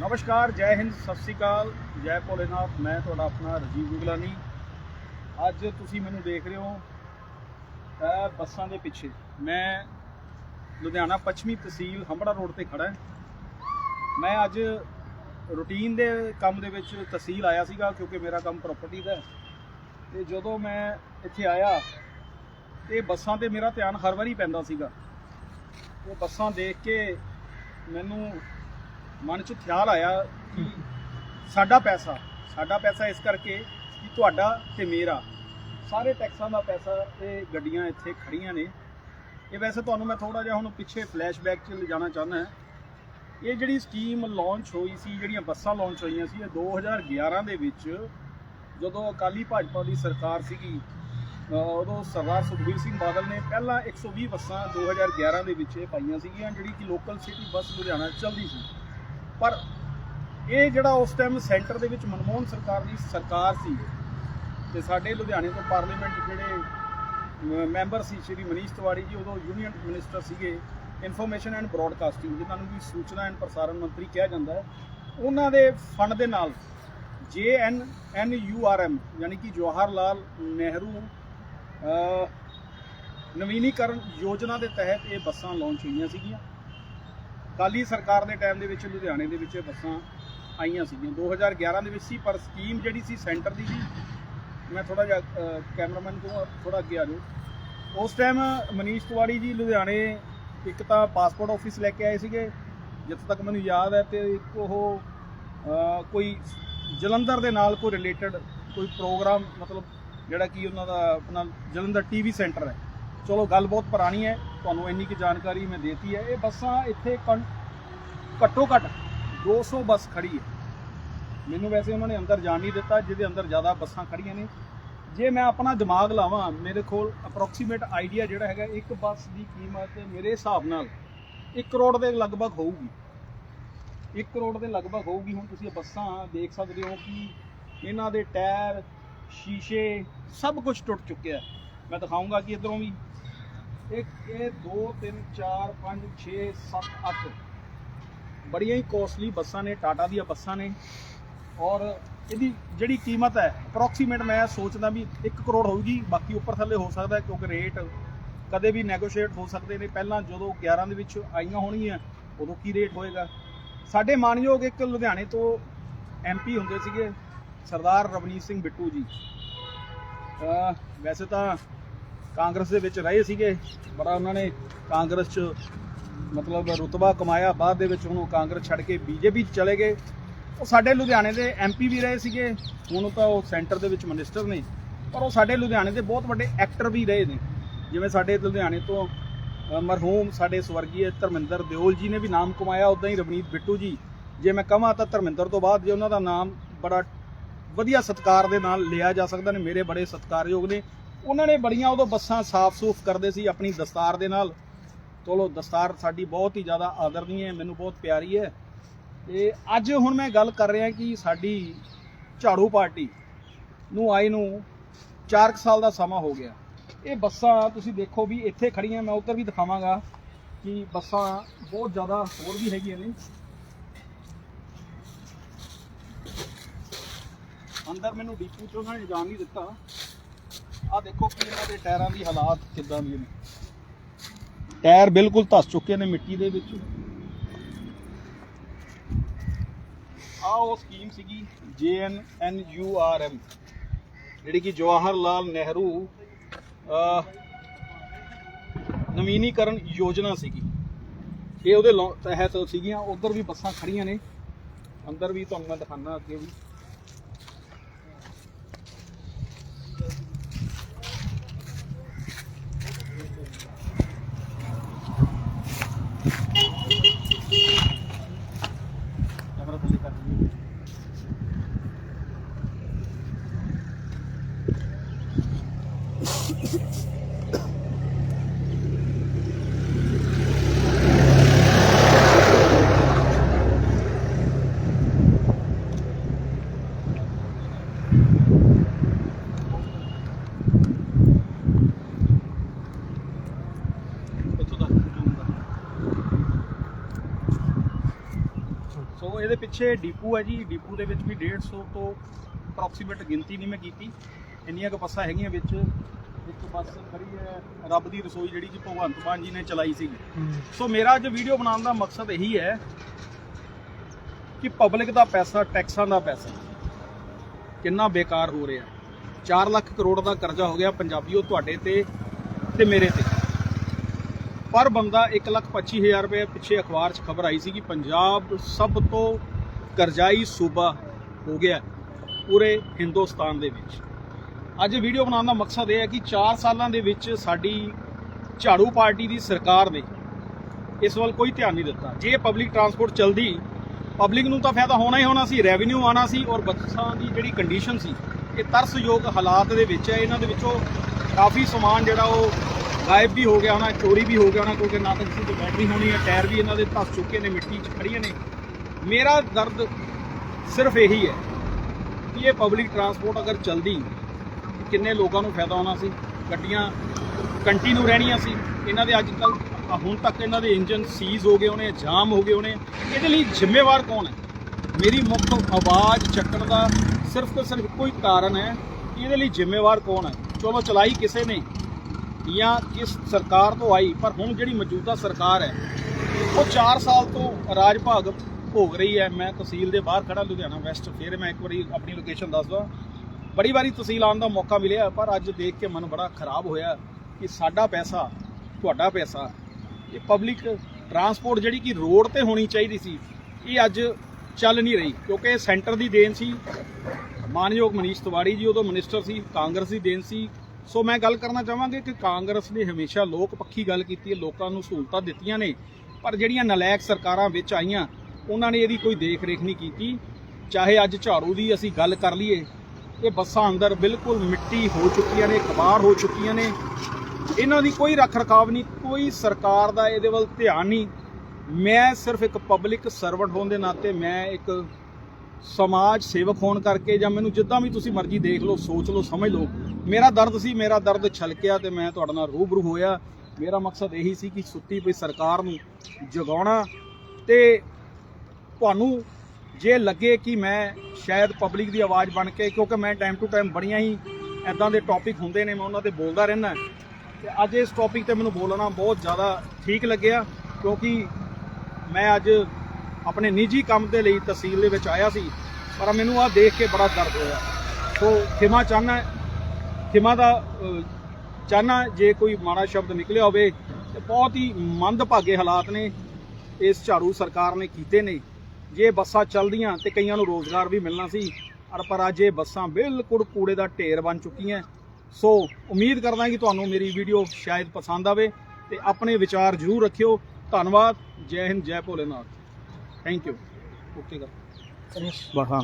ਨਮਸਕਾਰ, ਜੈ ਹਿੰਦ, ਸਤਿ ਸ੍ਰੀ ਅਕਾਲ। ਜੈ ਭੋਲੇਨਾਥ, ਮੈਂ ਤੁਹਾਡਾ ਆਪਣਾ ਰਜੀਵ ਗੁਗਲਾਨੀ। ਅੱਜ ਤੁਸੀਂ ਮੈਨੂੰ ਦੇਖ ਰਹੇ ਹੋ ਬੱਸਾਂ ਦੇ ਪਿੱਛੇ। ਮੈਂ ਲੁਧਿਆਣਾ ਪੱਛਮੀ ਤਹਿਸੀਲ ਹੰਬੜਾ ਰੋਡ ਤੇ ਖੜਾ ਮੈਂ ਅੱਜ ਰੂਟੀਨ ਦੇ ਕੰਮ ਦੇ ਵਿੱਚ ਤਹਿਸੀਲ ਆਇਆ ਸੀਗਾ, ਕਿਉਂਕਿ ਮੇਰਾ ਕੰਮ ਪ੍ਰਾਪਰਟੀ ਦਾ ਹੈ। ਤੇ ਜਦੋਂ ਮੈਂ ਇੱਥੇ ਆਇਆ, ਤੇ ਬੱਸਾਂ ਤੇ ਮੇਰਾ ਧਿਆਨ ਹਰ ਵਾਰੀ ਪੈਂਦਾ ਸੀਗਾ। ਉਹ ਬੱਸਾਂ ਦੇਖ ਕੇ ਮੈਨੂੰ ਮਨ 'ਚ ਖਿਆਲ ਆਇਆ ਕਿ ਸਾਡਾ ਪੈਸਾ ਸਾਡਾ ਪੈਸਾ ਇਸ ਕਰਕੇ ਕਿ ਤੁਹਾਡਾ ਤੇ ਮੇਰਾ। ਸਾਰੇ ਟੈਕਸਾਂ ਦਾ ਪੈਸਾ ਇਹ ਗੱਡੀਆਂ ਇੱਥੇ ਖੜੀਆਂ ਨੇ। ਇਹ ਵੈਸੇ ਤੁਹਾਨੂੰ ਮੈਂ ਥੋੜਾ ਜਿਹਾ ਹੁਣ ਪਿੱਛੇ ਫਲੈਸ਼ਬੈਕ 'ਚ ਲਿਜਾਣਾ ਚਾਹੁੰਦਾ ਇਹ ਜਿਹੜੀ ਸਕੀਮ ਲਾਂਚ ਹੋਈ ਸੀ, ਜਿਹੜੀਆਂ ਬੱਸਾਂ ਲਾਂਚ ਹੋਈਆਂ ਸੀ, ਇਹ 2011 ਦੇ ਵਿੱਚ ਜਦੋਂ ਅਕਾਲੀ ਭਾਜਪਾ ਦੀ ਸਰਕਾਰ ਸੀਗੀ ਉਦੋਂ ਸਰਦਾਰ ਸੁਖਬੀਰ ਸਿੰਘ ਬਾਦਲ ਨੇ ਪਹਿਲਾਂ 120 ਬੱਸਾਂ 2011 ਦੇ ਵਿੱਚ ਇਹ ਪਾਈਆਂ ਸੀਗੀਆਂ, ਜਿਹੜੀ ਕਿ ਲੋਕਲ ਸਿਟੀ ਬੱਸ ਲੁਧਿਆਣਾ ਚੱਲਦੀ ਸੀ। ਪਰ ਇਹ ਜਿਹੜਾ ਉਸ ਟਾਈਮ ਸੈਂਟਰ ਦੇ ਵਿੱਚ ਮਨਮੋਹਨ ਸਰਕਾਰ ਦੀ ਸਰਕਾਰ ਸੀ ਤੇ ਸਾਡੇ ਲੁਧਿਆਣੇ ਤੋਂ ਪਾਰਲੀਮੈਂਟ ਜਿਹੜੇ ਮੈਂਬਰ ਸੀ ਸ਼੍ਰੀ ਮਨੀਸ਼ ਤਿਵਾੜੀ ਜੀ, ਉਦੋਂ ਯੂਨੀਅਨ ਮਿਨਿਸਟਰ ਸੀਗੇ ਇਨਫੋਰਮੇਸ਼ਨ ਐਂਡ ਬ੍ਰੌਡਕਾਸਟਿੰਗ ਜਿਨ੍ਹਾਂ ਨੂੰ ਵੀ ਸੂਚਨਾ ਐਂਡ ਪ੍ਰਸਾਰਣ ਮੰਤਰੀ ਕਿਹਾ ਜਾਂਦਾ ਹੈ, ਉਹਨਾਂ ਦੇ ਫੰਡ ਦੇ ਨਾਲ J N N U R M, ਯਾਨੀ ਕਿ ਜਵਾਹਰ ਲਾਲ ਨਹਿਰੂ ਨਵੀਨੀਕਰਨ ਯੋਜਨਾ ਦੇ ਤਹਿਤ ਇਹ ਬੱਸਾਂ ਲਾਂਚ ਹੋਈਆਂ ਸੀਗੀਆਂ। ਕਾਲੀ ਸਰਕਾਰ ਦੇ ਟਾਈਮ ਦੇ ਵਿੱਚ ਲੁਧਿਆਣੇ ਦੇ ਵਿੱਚ ਇਹ ਬੱਸਾਂ ਆਈਆਂ ਸੀਗੀਆਂ। 2011 ਦੇ ਵਿੱਚ ਸੀ, ਪਰ ਸਕੀਮ ਜਿਹੜੀ ਸੀ ਸੈਂਟਰ ਦੀ ਸੀ। ਮੈਂ ਥੋੜਾ ਜਿਹਾ ਕੈਮਰਾਮੈਨ ਤੋਂ ਥੋੜਾ ਅੱਗੇ ਆ ਜਾਓ। ਉਸ ਟਾਈਮ ਮਨੀਸ਼ ਤਿਵਾੜੀ ਜੀ ਲੁਧਿਆਣੇ ਇੱਕ ਤਾਂ ਪਾਸਪੋਰਟ ਆਫਿਸ ਲੈ ਕੇ ਆਏ ਸੀਗੇ। ਜਿੱਥੇ ਤੱਕ ਮੈਨੂੰ ਯਾਦ ਹੈ ਤੇ ਇੱਕ ਉਹ ਕੋਈ ਜਲੰਧਰ ਦੇ ਨਾਲ ਕੋਈ ਰਿਲੇਟਡ ਕੋਈ ਪ੍ਰੋਗਰਾਮ ਮਤਲਬ ਜਿਹੜਾ ਕਿ ਉਹਨਾਂ ਦਾ ਆਪਣਾ ਜਲੰਧਰ ਟੀਵੀ ਸੈਂਟਰ ਹੈ। ਚਲੋ ਗੱਲ ਬਹੁਤ ਪੁਰਾਣੀ ਹੈ। ਤੁਹਾਨੂੰ ਇੰਨੀ ਕਿ ਜਾਣਕਾਰੀ ਮੈਂ ਦੇਤੀ ਹੈ। ਇਹ ਬੱਸਾਂ ਇੱਥੇ ਕੰ- ਘੱਟੋ ਘੱਟ 200 ਬੱਸ ਖੜੀ ਹੈ। ਮੈਨੂੰ ਵੈਸੇ ਉਹਨਾਂ ਨੇ ਅੰਦਰ ਜਾਣ ਨਹੀਂ ਦਿੱਤਾ, ਜਿਹਦੇ ਅੰਦਰ ਜ਼ਿਆਦਾ ਬੱਸਾਂ ਖੜੀਆਂ ਨੇ। ਜੇ ਮੈਂ ਆਪਣਾ ਦਿਮਾਗ ਲਾਵਾਂ, ਮੇਰੇ ਕੋਲ ਅਪਰੋਕਸੀਮੇਟ ਆਈਡੀਆ ਜਿਹੜਾ ਹੈਗਾ, ਇੱਕ ਬੱਸ ਦੀ ਕੀਮਤ ਮੇਰੇ ਹਿਸਾਬ ਨਾਲ 1 ਕਰੋੜ ਦੇ ਲਗਭਗ ਹੋਊਗੀ। 1 ਕਰੋੜ ਦੇ ਲਗਭਗ ਹੋਊਗੀ। ਹੁਣ ਤੁਸੀਂ ਇਹ ਬੱਸਾਂ ਦੇਖ ਸਕਦੇ ਹੋ ਕਿ ਇਹਨਾਂ ਦੇ ਟਾਇਰ, ਸ਼ੀਸ਼ੇ ਸਭ ਕੁਝ ਟੁੱਟ ਚੁੱਕਿਆ ਮੈਂ ਦਿਖਾਉਂਗਾ ਕਿ ਇਧਰੋਂ ਵੀ ਇੱਕ, ਇਹ 2 3 4 5 6 7 8 ਬੜੀਆਂ ਹੀ ਕੋਸਟਲੀ ਬੱਸਾਂ ਨੇ, ਟਾਟਾ ਦੀਆਂ ਬੱਸਾਂ ਨੇ। ਔਰ ਇਹਦੀ ਜਿਹੜੀ ਕੀਮਤ ਹੈ ਅਪਰੋਕਸੀਮੇਟ ਮੈਂ ਸੋਚਦਾ ਵੀ 1 ਕਰੋੜ ਹੋਊਗੀ, ਬਾਕੀ ਉੱਪਰ ਥੱਲੇ ਹੋ ਸਕਦਾ ਕਿਉਂਕਿ ਰੇਟ ਕਦੇ ਵੀ ਨੈਗੋਸ਼ੀਏਟ ਹੋ ਸਕਦੇ ਨੇ। ਪਹਿਲਾਂ ਜਦੋਂ 11 ਦੇ ਵਿੱਚ ਆਈਆਂ ਹੋਣਗੀਆਂ, ਉਦੋਂ ਕੀ ਰੇਟ ਹੋਏਗਾ? ਸਾਡੇ ਮਾਨਯੋਗ ਇੱਕ ਲੁਧਿਆਣੇ ਤੋਂ ਐਮਪੀ ਹੁੰਦੇ ਸੀਗੇ, ਸਰਦਾਰ ਰਵਨੀਤ ਸਿੰਘ ਬਿੱਟੂ ਜੀ। ਵੈਸੇ ਤਾਂ ਕਾਂਗਰਸ ਦੇ ਵਿੱਚ ਰਹੇ ਸੀਗੇ। ਬੜਾ ਉਹਨਾਂ ਨੇ ਕਾਂਗਰਸ 'ਚ ਮਤਲਬ ਰੁਤਬਾ ਕਮਾਇਆ। ਬਾਅਦ ਦੇ ਵਿੱਚ ਹੁਣ ਉਹ ਕਾਂਗਰਸ ਛੱਡ ਕੇ ਬੀਜੇਪੀ 'ਚ ਚਲੇ ਗਏ। ਉਹ ਸਾਡੇ ਲੁਧਿਆਣੇ ਦੇ ਐਮਪੀ ਵੀ ਰਹੇ ਸੀਗੇ। ਹੁਣ ਤਾਂ ਉਹ ਸੈਂਟਰ ਦੇ ਵਿੱਚ ਮਿਨਿਸਟਰ ਨੇ। ਪਰ ਉਹ ਸਾਡੇ ਲੁਧਿਆਣੇ ਦੇ ਬਹੁਤ ਵੱਡੇ ਐਕਟਰ ਵੀ ਰਹੇ ਨੇ। ਜਿਵੇਂ ਸਾਡੇ ਲੁਧਿਆਣੇ ਤੋਂ ਮਰਹੂਮ ਸਾਡੇ ਸਵਰਗੀ ਧਰਮਿੰਦਰ ਦਿਓਲ ਜੀ ਨੇ ਵੀ ਨਾਮ ਕਮਾਇਆ। ਉਦਾਂ ਹੀ ਰਵਨੀਤ ਬਿੱਟੂ ਜੀ। ਜੇ ਮੈਂ ਕਹਾਂ ਤਾਂ ਧਰਮਿੰਦਰ ਤੋਂ ਬਾਅਦ ਜੇ ਉਹਨਾਂ ਦਾ ਨਾਮ ਬੜਾ ਵਧੀਆ ਸਤਿਕਾਰ ਦੇ ਨਾਲ ਲਿਆ ਜਾ ਸਕਦਾ ਨੇ। ਮੇਰੇ ਬੜੇ ਸਤਿਕਾਰਯੋਗ ਨੇ। ਉਹਨਾਂ ਨੇ ਬੜੀਆਂ ਉਦੋਂ ਬੱਸਾਂ ਸਾਫ਼-ਸੂਫ ਕਰਦੇ ਸੀ ਆਪਣੀ ਦਸਤਾਰ ਦੇ ਨਾਲ। ਚਲੋ, ਦਸਤਾਰ ਸਾਡੀ ਬਹੁਤ ਹੀ ਜ਼ਿਆਦਾ ਆਦਰਨੀ ਹੈ, ਮੈਨੂੰ ਬਹੁਤ ਪਿਆਰੀ ਹੈ। ਤੇ ਅੱਜ ਹੁਣ ਮੈਂ ਗੱਲ ਕਰ ਰਿਹਾ ਕਿ ਸਾਡੀ ਝਾੜੂ ਪਾਰਟੀ ਨੂੰ ਆਈ ਨੂੰ 4 ਸਾਲ ਦਾ ਸਮਾਂ ਹੋ ਗਿਆ। ਇਹ ਬੱਸਾਂ ਤੁਸੀਂ ਦੇਖੋ ਵੀ ਇੱਥੇ ਖੜੀਆਂ ਮੈਂ ਉੱਧਰ ਵੀ ਦਿਖਾਵਾਂਗਾ ਕਿ ਬੱਸਾਂ ਬਹੁਤ ਜ਼ਿਆਦਾ ਹੋਰ ਵੀ ਹੈਗੀਆਂ ਨੇ। ਅੰਦਰ ਮੈਨੂੰ ਡੀਪੂ ਚੋਂ ਉਹਨਾਂ ਨੇ ਜਾਣ ਨਹੀਂ ਦਿੱਤਾ। ਆ ਦੇਖੋ ਕਿ ਇਹਨਾਂ ਦੇ ਟਾਇਰਾਂ ਦੀ ਹਾਲਾਤ ਕਿੱਦਾਂ ਦੀ ਨੇ। ਟਾਇਰ ਬਿਲਕੁਲ ਧਸ ਚੁੱਕੇ ਨੇ ਮਿੱਟੀ ਦੇ ਵਿੱਚ। ਆ ਉਹ ਸਕੀਮ ਸੀਗੀ JN N U R M ਜਿਹੜੀ ਕਿ ਜਵਾਹਰ ਲਾਲ ਨਹਿਰੂ ਨਵੀਨੀਕਰਨ ਯੋਜਨਾ ਸੀਗੀ। ਇਹ ਉਹਦੇ ਲੌ- ਤਹਿਤ ਸੀਗੀਆਂ, ਉਧਰ ਵੀ ਬੱਸਾਂ ਖੜੀਆਂ ਨੇ। ਅੰਦਰ ਵੀ ਤੁਹਾਨੂੰ ਮੈਂ ਦਿਖਾਣਾ ਅੱਗੇ ਵੀ ਕੈਮਰਾ ਥੱਲੇ ਕਰ ਦਿੰਦੀ ਸੋ ਇਹਦੇ ਪਿੱਛੇ ਡੀਪੂ ਹੈ ਜੀ। ਡੀਪੂ ਦੇ ਵਿੱਚ ਵੀ 150 ਤੋਂ ਅਪਰੋਕਸੀਮੇਟ ਗਿਣਤੀ ਨਹੀਂ ਮੈਂ ਕੀਤੀ। ਇੰਨੀਆਂ ਕੁ ਬੱਸਾਂ ਹੈਗੀਆਂ ਵਿੱਚ। ਇੱਕ ਬੱਸ ਖੜੀ ਹੈ ਰੱਬ ਦੀ ਰਸੋਈ ਜਿਹੜੀ ਕਿ ਭਗਵੰਤ ਮਾਨ ਜੀ ਨੇ ਚਲਾਈ ਸੀ। ਸੋ ਮੇਰਾ ਅੱਜ ਵੀਡੀਓ ਬਣਾਉਣ ਦਾ ਮਕਸਦ ਇਹੀ ਹੈ ਕਿ ਪਬਲਿਕ ਦਾ ਪੈਸਾ, ਟੈਕਸਾਂ ਦਾ ਪੈਸਾ ਕਿੰਨਾ ਬੇਕਾਰ ਹੋ ਰਿਹਾ। 4 ਲੱਖ ਕਰੋੜ ਦਾ ਕਰਜ਼ਾ ਹੋ ਗਿਆ ਪੰਜਾਬੀਓ ਤੁਹਾਡੇ ਤੇ ਤੇ ਮੇਰੇ ਤੇ। ਪਰ ਬੰਦਾ 1 ਲੱਖ 25 ਹਜ਼ਾਰ ਰੁਪਏ ਪਿੱਛੇ ਅਖਬਾਰ 'ਚ ਖਬਰ ਆਈ ਸੀ ਕਿ ਪੰਜਾਬ ਸਭ ਤੋਂ ਕਰਜ਼ਾਈ ਸੂਬਾ ਹੋ ਗਿਆ ਪੂਰੇ ਹਿੰਦੁਸਤਾਨ ਦੇ ਵਿੱਚ। ਅੱਜ ਵੀਡੀਓ ਬਣਾਉਣ ਦਾ ਮਕਸਦ ਇਹ ਹੈ ਕਿ 4 ਸਾਲਾਂ ਦੇ ਵਿੱਚ ਸਾਡੀ ਝਾੜੂ ਪਾਰਟੀ ਦੀ ਸਰਕਾਰ ਨੇ ਇਸ ਵੱਲ ਕੋਈ ਧਿਆਨ ਨਹੀਂ ਦਿੱਤਾ। ਜੇ ਪਬਲਿਕ ਟਰਾਂਸਪੋਰਟ ਚਲਦੀ ਪਬਲਿਕ ਨੂੰ ਤਾਂ ਫਾਇਦਾ ਹੋਣਾ ਹੀ ਹੋਣਾ ਸੀ ਰੈਵਨਿਊ ਆਣਾ ਸੀ ਔਰ ਬੱਸਾਂ ਦੀ ਜਿਹੜੀ ਕੰਡੀਸ਼ਨ ਸੀ, ਇਹ ਤਰਸਯੋਗ ਹਾਲਾਤ ਦੇ ਵਿੱਚ ਹੈ। ਇਹਨਾਂ ਦੇ ਵਿੱਚੋਂ ਕਾਫੀ ਸਮਾਨ ਜਿਹੜਾ ਉਹ ਗਾਇਬ ਵੀ ਹੋ ਗਿਆ ਹੋਣਾ, ਚੋਰੀ ਵੀ ਹੋ ਗਿਆ ਹੋਣਾ, ਕਿਉਂਕਿ ਨਾ ਤਾਂ ਕਿਸੇ ਦੀ ਬੈਟਰੀ ਹੋਣੀ ਹੈ ਟਾਇਰ ਵੀ ਇਹਨਾਂ ਦੇ ਧੱਸ ਚੁੱਕੇ ਨੇ, ਮਿੱਟੀ 'ਚ ਖੜੀਆਂ ਨੇ। ਮੇਰਾ ਦਰਦ ਸਿਰਫ ਇਹੀ ਹੈ ਕਿ ਇਹ ਪਬਲਿਕ ਟਰਾਂਸਪੋਰਟ ਅਗਰ ਚਲਦੀ, ਕਿੰਨੇ ਲੋਕਾਂ ਨੂੰ ਫਾਇਦਾ ਹੋਣਾ ਸੀ, ਗੱਡੀਆਂ ਕੰਟੀਨਿਊ ਰਹਿਣੀਆਂ ਸੀ। ਇਹਨਾਂ ਦੇ ਅੱਜ ਕੱਲ ਹੁਣ ਤੱਕ ਇਹਨਾਂ ਦੇ ਇੰਜਨ ਸੀਜ਼ ਹੋ ਗਏ ਹੋਣੇ ਜਾਮ ਹੋ ਗਏ ਹੋਣੇ ਇਹਦੇ ਲਈ ਜ਼ਿੰਮੇਵਾਰ ਕੌਣ ਹੈ? ਮੇਰੀ ਮੁੱਖ ਆਵਾਜ਼ ਚੱਕਣ ਦਾ ਸਿਰਫ ਤੇ ਸਿਰਫ ਕੋਈ ਕਾਰਨ ਹੈ ਕਿ ਇਹਦੇ ਲਈ ਜ਼ਿੰਮੇਵਾਰ ਕੌਣ ਹੈ? ਚਲੋ ਚਲਾਈ ਕਿਸੇ ਨੇ? ਜਾਂ ਕਿਸ ਸਰਕਾਰ ਤੋਂ ਆਈ? ਪਰ ਹੁਣ ਜਿਹੜੀ ਮੌਜੂਦਾ ਸਰਕਾਰ ਹੈ, ਉਹ 4 ਸਾਲ ਤੋਂ ਰਾਜ ਭਾਗ ਭੋਗ ਰਹੀ ਹੈ। ਮੈਂ ਤਹਿਸੀਲ ਦੇ ਬਾਹਰ ਖੜਾ ਲੁਧਿਆਣਾ ਵੈਸਟ। ਫਿਰ ਮੈਂ ਇੱਕ ਵਾਰੀ ਆਪਣੀ ਲੋਕੇਸ਼ਨ ਦੱਸਦਾ ਬੜੀ ਵਾਰੀ ਤਹਿਸੀਲ ਆਉਣ ਦਾ ਮੌਕਾ ਮਿਲਿਆ, ਪਰ ਅੱਜ ਦੇਖ ਕੇ ਮਨ ਬੜਾ ਖਰਾਬ ਹੋਇਆ ਕਿ ਸਾਡਾ ਪੈਸਾ, ਤੁਹਾਡਾ ਪੈਸਾ, ਇਹ ਪਬਲਿਕ ਟਰਾਂਸਪੋਰਟ ਜਿਹੜੀ ਕਿ ਰੋਡ ਤੇ ਹੋਣੀ ਚਾਹੀਦੀ ਸੀ, ਇਹ ਅੱਜ ਚੱਲ ਨਹੀਂ ਰਹੀ। ਕਿਉਂਕਿ ਇਹ ਸੈਂਟਰ ਦੀ ਦੇਣ ਸੀ। ਮਾਨਯੋਗ ਮਨੀਸ਼ ਤਿਵਾੜੀ ਜੀ, ਉਦੋਂ ਮਿਨਿਸਟਰ ਸੀ, ਕਾਂਗਰਸ ਦੀ ਦੇਣ ਸੀ। ਸੋ ਮੈਂ ਗੱਲ ਕਰਨਾ ਚਾਹਾਂਗਾ ਕਿ ਕਾਂਗਰਸ ਨੇ ਹਮੇਸ਼ਾ ਲੋਕ ਪੱਖੀ ਗੱਲ ਕੀਤੀ ਹੈ, ਲੋਕਾਂ ਨੂੰ ਸਹੂਲਤਾਂ ਦਿੱਤੀਆਂ ਨੇ, ਪਰ ਜਿਹੜੀਆਂ ਨਲਾਇਕ ਸਰਕਾਰਾਂ ਵਿੱਚ ਆਈਆਂ, ਉਹਨਾਂ ਨੇ ਇਹਦੀ ਕੋਈ ਦੇਖ ਰੇਖ ਨਹੀਂ ਕੀਤੀ। ਚਾਹੇ ਅੱਜ ਝਾੜੂ ਦੀ ਅਸੀਂ ਗੱਲ ਕਰ ਲਈਏ, ਇਹ ਬੱਸਾਂ ਅੰਦਰ ਬਿਲਕੁਲ ਮਿੱਟੀ ਹੋ ਚੁੱਕੀਆਂ ਨੇ, ਕਬਾੜ ਹੋ ਚੁੱਕੀਆਂ ਨੇ। ਇਹਨਾਂ ਦੀ ਕੋਈ ਰੱਖ ਰਖਾਵ ਨਹੀਂ, ਕੋਈ ਸਰਕਾਰ ਦਾ ਇਹਦੇ ਵੱਲ ਧਿਆਨ ਨਹੀਂ। ਮੈਂ ਸਿਰਫ ਇੱਕ ਪਬਲਿਕ ਸਰਵੈਂਟ ਹੋਣ ਦੇ ਨਾਤੇ ਮੈਂ ਇੱਕ ਸਮਾਜ ਸੇਵਕ ਹੋਣ ਕਰਕੇ ਜਾਂ ਮੈਨੂੰ ਜਿੱਦਾਂ ਵੀ ਤੁਸੀਂ ਮਰਜ਼ੀ ਦੇਖ ਲਓ, ਸੋਚ ਲਓ, ਸਮਝ ਲਓ, ਮੇਰਾ ਦਰਦ ਸੀ, ਮੇਰਾ ਦਰਦ ਛਲਕਿਆ ਤੇ ਮੈਂ ਤੁਹਾਡੇ ਨਾਲ ਰੂਬਰੂ ਹੋਇਆ। ਮੇਰਾ ਮਕਸਦ ਇਹੀ ਸੀ ਕਿ ਸੁੱਤੀ ਪਈ ਸਰਕਾਰ ਨੂੰ ਜਗਾਉਣਾ ਤੇ ਤੁਹਾਨੂੰ ਜੇ ਲੱਗੇ ਕਿ ਮੈਂ ਸ਼ਾਇਦ ਪਬਲਿਕ ਦੀ ਆਵਾਜ਼ ਬਣ ਕੇ, ਕਿਉਂਕਿ ਮੈਂ ਟਾਈਮ ਟੂ ਟਾਈਮ ਬੜੀਆਂ ਹੀ ਐਦਾਂ ਦੇ ਟੌਪਿਕ ਹੁੰਦੇ ਨੇ, ਮੈਂ ਉਹਨਾਂ ਤੇ ਬੋਲਦਾ ਰਹਿੰਦਾ ਤੇ ਅੱਜ ਇਸ ਟੌਪਿਕ ਤੇ ਮੈਨੂੰ ਬੋਲਣਾ ਬਹੁਤ ਜ਼ਿਆਦਾ ਠੀਕ ਲੱਗਿਆ, ਕਿਉਂਕਿ ਮੈਂ ਅੱਜ ਆਪਣੇ ਨਿੱਜੀ ਕੰਮ ਦੇ ਲਈ ਤਹਿਸੀਲ ਦੇ ਵਿੱਚ ਆਇਆ ਸੀ ਪਰ ਮੈਨੂੰ ਆਹ ਦੇਖ ਕੇ ਬੜਾ ਦਰਦ ਹੋਇਆ। ਸੋ ਖਿਮਾ ਚਾਹਨਾ ਖਿਮਾ ਦਾ ਅਹ, ਚਾਹਨਾ ਜੇ ਕੋਈ ਮਾੜਾ ਸ਼ਬਦ ਨਿਕਲਿਆ ਹੋਵੇ ਤੇ ਬਹੁਤ ਹੀ ਮੰਦਭਾਗੇ ਹਾਲਾਤ ਨੇ ਇਸ ਝਾੜੂ ਸਰਕਾਰ ਨੇ ਕੀਤੇ ਨੇ। ਜੇ ਬੱਸਾਂ ਚੱਲਦੀਆਂ ਤੇ ਕਈਆਂ ਨੂੰ ਰੋਜ਼ਗਾਰ ਵੀ ਮਿਲਣਾ ਸੀ ਪਰ ਪਰ ਅੱਜ ਇਹ ਬੱਸਾਂ ਬਿਲਕੁਲ ਕੂੜੇ ਦਾ ਢੇਰ ਬਣ ਚੁੱਕੀਆਂ। ਸੋ ਉਮੀਦ ਕਰਦਾ ਕਿ ਤੁਹਾਨੂੰ ਮੇਰੀ ਵੀਡੀਓ ਸ਼ਾਇਦ ਪਸੰਦ ਆਵੇ ਤੇ ਆਪਣੇ ਵਿਚਾਰ ਜ਼ਰੂਰ ਰੱਖਿਓ। ਧੰਨਵਾਦ ਜੈ ਹਿੰਦ ਜੈ ਭੋਲੇਨਾਥ। ਥੈਂਕ ਯੂ ਓਕੇ ਕਰ ਬਸ ਹਾਂ